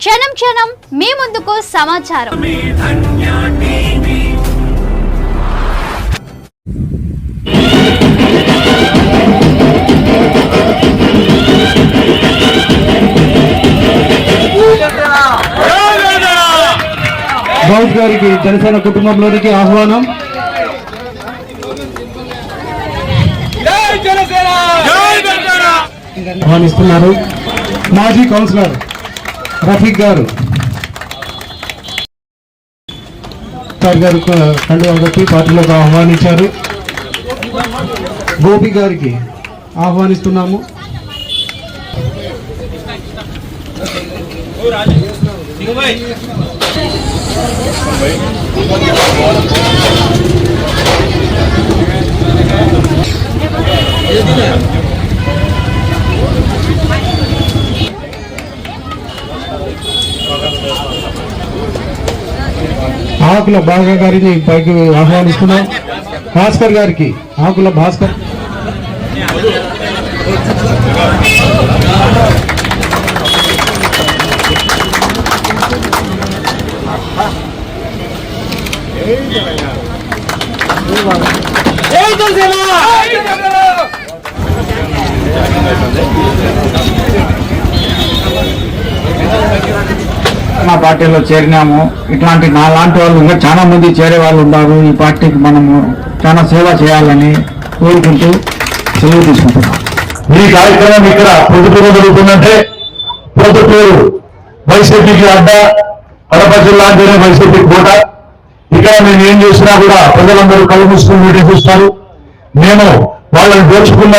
క్షణం క్షణం మీ ముందుకు సమాచారం. గౌడ్ గారికి జనసేన కుటుంబంలోనికి ఆహ్వానం. ఆహ్వానిస్తున్నారు మాజీ కౌన్సిలర్. రఫీక్ గారు. సార్ గారు కండువా కప్పి పార్టీలోకి ఆహ్వానించారు. గోపి గారికి ఆహ్వానిస్తున్నాము. ఆకుల బాగా గారిని పైకి ఆహ్వానిస్తున్నాం భాస్కర్ గారికి ఆకుల భాస్కర్ మా పార్టీలో చేరినాము. ఇట్లాంటి నా లాంటి వాళ్ళు ఇంకా చాలా మంది చేరే వాళ్ళు ఉన్నారు. ఈ పార్టీకి మనము చాలా సేవ చేయాలని కోరుకుంటూ సెలవు తీసుకుంటున్నాం. ఈ కార్యక్రమం ఇక్కడ పొద్దుటూరు జరుగుతుందంటే పొద్దుటూరు వైసీపీకి అడ్డ కడప జిల్లా అంటేనే వైసీపీ కోట. ఇక్కడ మేము ఏం చేసినా కూడా ప్రజలందరూ కళ్ళు మూసుకుని మీటింగ్ చూస్తారు. మేము వాళ్ళని దోచుకున్న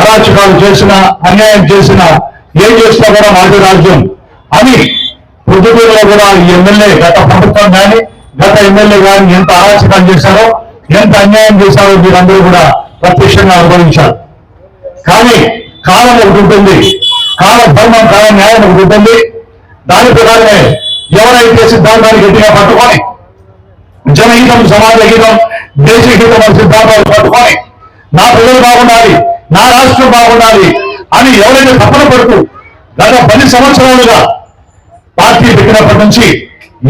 అరాచకాలు చేసిన అన్యాయం చేసిన ఏం చేసినా కూడా మాజీ రాజ్యం అని పొద్దుటూరులో కూడా ఎమ్మెల్యే గత ప్రభుత్వం కానీ గత ఎమ్మెల్యే కానీ ఎంత అరాచకాలు చేశారో ఎంత అన్యాయం చేశారో మీరందరూ కూడా ప్రత్యక్షంగా అనుభవించారు కానీ కాలం ఒకటి ఉంటుంది. కాల ధర్మం కాల న్యాయం ఒకటి ఉంటుంది. దాని ప్రకారమే ఎవరైతే సిద్ధాంతాన్ని గట్టిగా పట్టుకొని జనహితం సమాజ హితం దేశహితం అనే సిద్ధాంతాలు పట్టుకొని నా ప్రజలు బాగుండాలి నా రాష్ట్రం బాగుండాలి అని ఎవరైతే తప్పన పడుతూ గత పది సంవత్సరాలుగా పార్టీ పెట్టినప్పటి నుంచి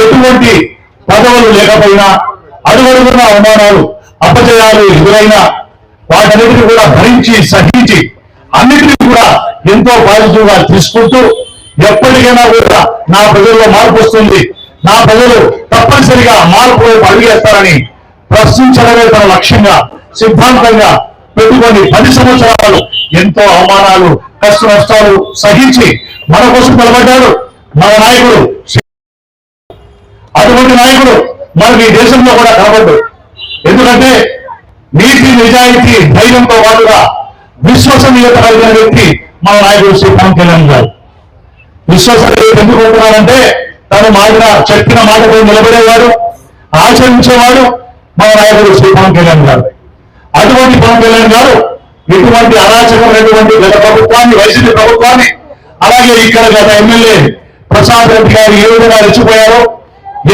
ఎటువంటి పదవులు లేకపోయినా అడుగడుగున్న అవమానాలు అపజయాలు ఎదురైనా వాటన్నిటిని కూడా భరించి సహించి అన్నిటినీ కూడా ఎంతో పాజిటివ్గా తీసుకుంటూ ఎప్పటికైనా కూడా నా ప్రజల్లో మార్పు వస్తుంది. నా ప్రజలు తప్పనిసరిగా మార్పు వైపు అడిగేస్తారని ప్రశ్నించడమే తన లక్ష్యంగా సిద్ధాంతంగా పెట్టుకొని పది సంవత్సరాలు ఎంతో అవమానాలు కష్ట నష్టాలు సహించి మన కోసం నిలబడ్డాడు. మన నాయకుడు. అటువంటి నాయకుడు మనకి ఈ దేశంలో కూడా కనబడ్డు ఎందుకంటే నీతి నిజాయితీ ధైర్యంతో పాటుగా విశ్వసనీయత కలిగిన వ్యక్తి మన నాయకుడు శ్రీ పవన్ కళ్యాణ్ గారు. విశ్వసనీయత ఎందుకు ఉంటున్నారంటే తను మాట చెప్పిన మాటపై నిలబడేవాడు ఆచరించేవాడు మన నాయకుడు శ్రీ పవన్ కళ్యాణ్ గారు. అటువంటి పవన్ కళ్యాణ్ గారు ఇటువంటి అరాచకమైనటువంటి గత ప్రభుత్వాన్ని వైసీపీ ప్రభుత్వాన్ని అలాగే ఇక్కడ గత ఎమ్మెల్యే ప్రసాద్ రెడ్డి గారు ఏ విధంగా రెచ్చిపోయారో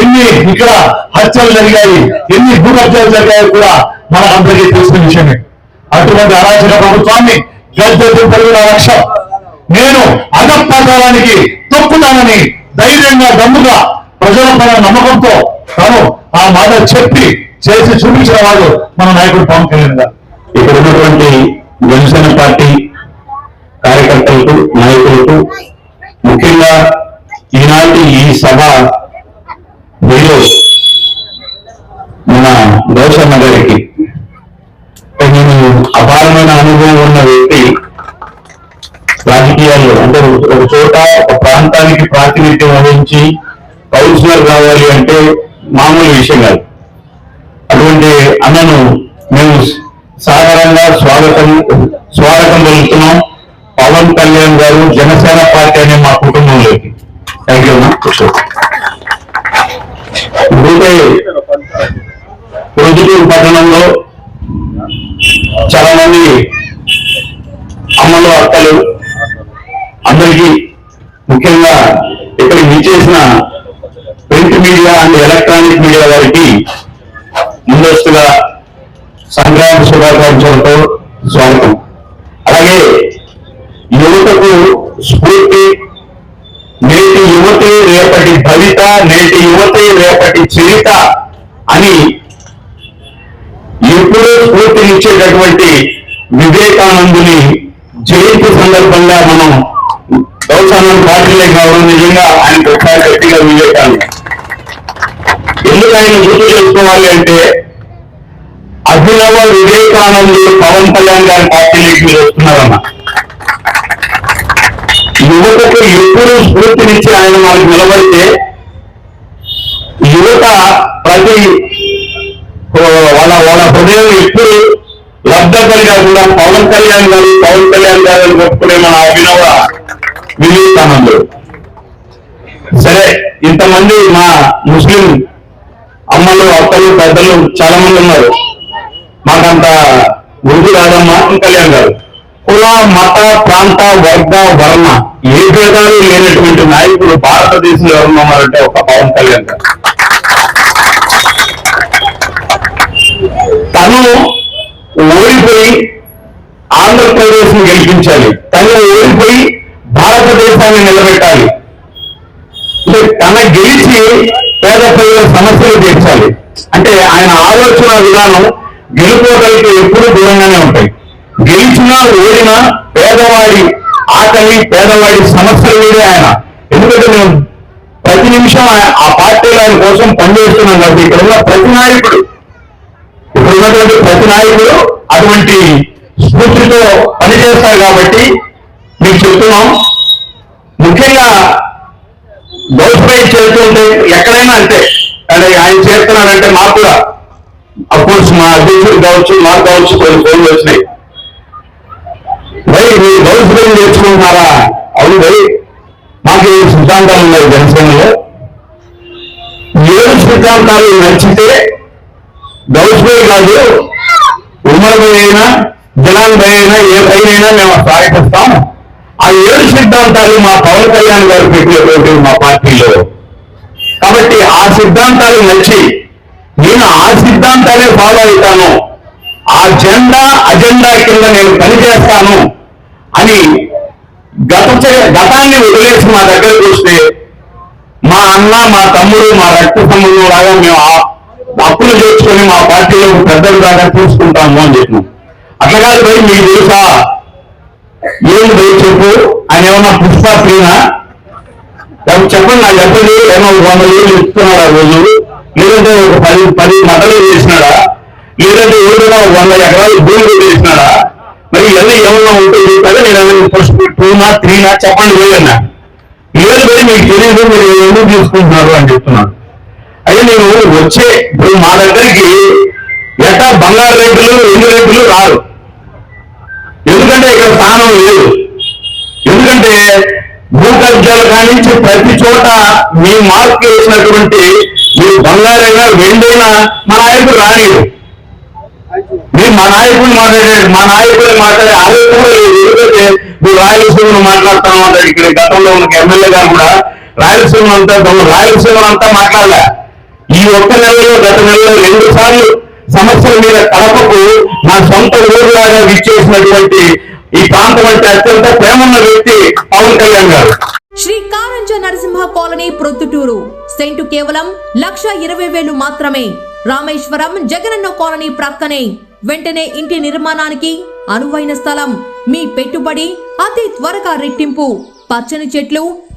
ఎన్ని ఇక్కడ హత్యలు జరిగాయి ఎన్ని భూ జరిగాయో కూడా మనకందరికీ తెలిసిన విషయమే. అటువంటి అరాచక ప్రభుత్వాన్ని గద్దె దింపడిన లక్ష్యం. నేను అధపతనానికి తొక్కుతానని ధైర్యంగా దమ్ముగా ప్రజల పైన నమ్మకంతో తను ఆ మాట చెప్పి చేసి చూపించిన వాడు మన నాయకుడు పవన్ కళ్యాణ్ గారు. ఇక్కడ ఉన్నటువంటి జనసేన సభ మీరు మన గౌసమ్మ గారికి నేను అపారమైన అనుభవం ఉన్న వ్యక్తి రాజకీయాల్లో అంటే ఒక చోట ఒక ప్రాంతానికి ప్రాతినిధ్యం వహించి కౌన్సిలర్ కావాలి అంటే మామూలు విషయం కాదు. అటువంటి అన్నను మేము సాధారణంగా స్వాగతం స్వాగతం పలుకుతున్నాం. పవన్ కళ్యాణ్ గారు జనసేన పార్టీ అనే మా కుటుంబంలోకి. థ్యాంక్ యూ అమ్మా ఇప్పుడైతే ప్రొద్దుటూరు పట్టణంలో చాలా మంది అమ్మలు అక్కలు అందరికీ ముఖ్యంగా ఇక్కడ విచ్చేసిన print media and electronic media వారికి ముందస్తుగా సంక్రాంతి శుభాకాంక్షలతో స్వాగతం. ఇచ్చేటటువంటి వివేకానందుని జయంతి సందర్భంగా మనం గౌసానం పార్టీలే కావడం నిజంగా ఆయన ఒకసారి గట్టిగా వివేకానంద ఎందుకు ఆయన గుర్తు చేసుకోవాలి అంటే అభినవ వివేకానందుడు పవన్ కళ్యాణ్ గారి పార్టీలోకి మీరు వస్తున్నారన్న. యువతకు ఎప్పుడు స్ఫూర్తినిచ్చి ఆయన మనకు నిలబడితే యువత ప్రతి ఓ, వాళ్ళ వాళ్ళ హృదయం ఎప్పుడు లబ్ధపడి కాకుండా పవన్ కళ్యాణ్ గారు పవన్ కళ్యాణ్ గారు అని చెప్పుకునే మన అభినవ వివేకానందుడు సరే ఇంతమంది మా ముస్లిం అమ్మలు అక్కలు పెద్దలు చాలా మంది ఉన్నారు. మాకంత గురువు రాదమ్మా కళ్యాణ్ గారు. కుల మత ప్రాంత వర్గ వర్ణ ఏ భేదాలు లేనటువంటి నాయకుడు భారతదేశంలో ఎవరున్నారంటే ఒక పవన్ కళ్యాణ్ గారు. తను ఓడిపోయి ఆంధ్రప్రదేశ్ గెలిపించాలి. తను ఓడిపోయి భారతదేశాన్ని నిలబెట్టాలి. తన గెలిచి పేద ప్రజల సమస్యలు తీర్చాలి. అంటే ఆయన ఆలోచన విధానం గెలుపోగలిగితే ఎప్పుడూ దూరంగానే ఉంటాయి. గెలిచినా ఓడినా పేదవాడి ఆకలి పేదవాడి సమస్యలు వీడే ఆయన. ఎందుకంటే మేము ప్రతి నిమిషం ఆ- పార్టీలు ఆయన కోసం పనిచేస్తున్నాం కాబట్టి ఇక్కడ ఉన్న ప్రతి నాయకుడు ఇప్పుడు ఉన్నటువంటి ప్రతి నాయకుడు అటువంటి స్ఫూర్తితో పనిచేస్తారు కాబట్టి మీకు చెప్తున్నాం. ముఖ్యంగా దోషపై చేస్తుంటే ఎక్కడైనా అంతే. అంటే ఆయన చేస్తున్నారంటే మాకు కూడా. అఫ్కోర్స్ మా అధ్యక్షుడు కావచ్చు మాకు కావచ్చు కొన్ని ఫోన్లు వచ్చినాయి. భయ్ మీరు దౌర్జన్యం నేర్చుకుంటున్నారా? అవును భయ్ మాకు సిద్ధాంతాలు ఉన్నాయి జనసేనలో? ఏడు సిద్ధాంతాలు నచ్చితే గౌస్బై కాదు ఉమ్మడి భయ అయినా జనాన్ భయ అయినా ఏ భయనైనా మేము స్వాగతిస్తాం ఆ ఏడు సిద్ధాంతాలు మా పవన్ కళ్యాణ్ గారు పెట్టినటువంటి మా పార్టీలో. కాబట్టి ఆ సిద్ధాంతాలు నచ్చి నేను ఆ సిద్ధాంతాలే ఫాలో అవుతాను. ఆ జెండా అజెండా కింద నేను పనిచేస్తాను అని గత గతాన్ని వదిలేసి మా దగ్గరకు వస్తే మా అన్న మా తమ్ముడు మా రక్త సంబంధం లాగా మేము అప్పులు చేసుకొని మా పార్టీలో పెద్దలు దాకా చూసుకుంటాము అని చెప్పినాం. అట్లా కాదు భయ్ మీకు తెలుసా? ఏం భయ్ చెప్పు ఆయన ఏమన్నా పుష్ప ప్రియనా చెప్పండి నాకు చెప్పండి ఏమో ఒక వంద ఏళ్ళు ఇస్తున్నాడా రోజు? లేదంటే ఒక పది పది మటలు చేసినాడా లేదంటే ఏదైనా వంద ఎకరాలు భూమి చేసినాడా మరి ఇవన్నీ ఏమన్నా ఉంటుంది కదా నేను ఏమైనా ఫస్ట్ టూనా త్రీనా చెప్పండి లేదన్నా లేదు పోయి మీకు తెలియదు మీరు ఎందుకు తీసుకుంటున్నారు అని చెప్తున్నాను. అయితే నేను వచ్చే ఇప్పుడు మా దగ్గరికి ఎట్టా బంగారు రేట్లు ఎండు రేట్లు రారు. స్థానం లేదు. ఎందుకంటే భూకబ్జాలు కానించి ప్రతి చోట మీ మార్క్ వేసినటువంటి మీరు బంగారైనా వెండైనా మా నాయకుడు రానిడు మీరు మా నాయకుడు మాట్లాడారు మా నాయకుడు మాట్లాడే ఆలోచన లేదు. ఎందుకంటే మీరు రాయలసీమను మాట్లాడుతాను అంటాడు ఇక్కడ గతంలో ఉన్న ఎమ్మెల్యే గారు కూడా రాయలసీమ అంతా రాయలసీమ అంతా మాట్లాడలే. ఈ ఒక్క నెలలో గత నెలలో రెండు సార్లు సమస్యల మీద కడపకు నా సొంత ఊరు లాగా విచ్చేసినటువంటి ఈ ప్రాంతం అంటే అత్యంత ప్రేమన్న వ్యక్తి పవన్ కళ్యాణ్ గారు. శ్రీ కారంజ నరసింహ కాలనీ ప్రొద్దుటూరు. సెంటు కేవలం లక్ష ఇరవై వేలు మాత్రమే. రామేశ్వరం జగనన్న కాలనీ ప్రక్కనే. వెంటనే ఇంటి నిర్మాణానికి అనువైన స్థలం. మీ పెట్టుబడి అతి త్వరగా రెట్టింపు. పచ్చని చెట్లు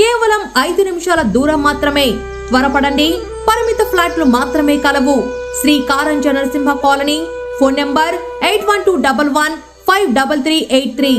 కేవలం ఐదు నిమిషాల దూరం మాత్రమే. త్వరపడండి. పరిమిత ఫ్లాట్లు మాత్రమే కలవు. Sri Karanja Narasimha colony. Phone number eight one two double one five double three eight three.